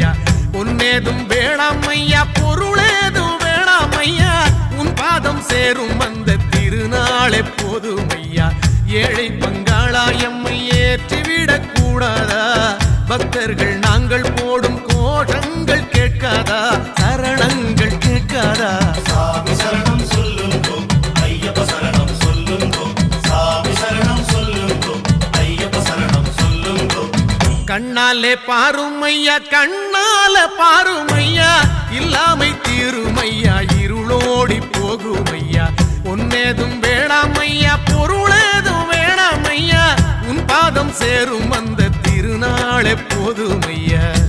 ஐயா. உன்னேதும் வேணாம் ஐயா. பொருளேதும் வேணாம் ஐயா. உன் பாதம் சேரும் அந்த திருநாளே போதும் ஐயா. ஏழை பங்காளாயம்மை ஏற்றிவிடக் கூடாதா? பக்தர்கள் நாங்கள் போடும் கோஷங்கள் கேட்காதா? சரணங்கள் கேட்காதா? கண்ணாலே பாருமையா கண்ணால பாருமையா. இல்லாமை தீருமையா இருளோடி போகுமையா. ஒன்னேதும் வேணாமையா பொருளேதும் வேணாமையா. உன் பாதம் சேரும் அந்த திருநாளே போதுமையா.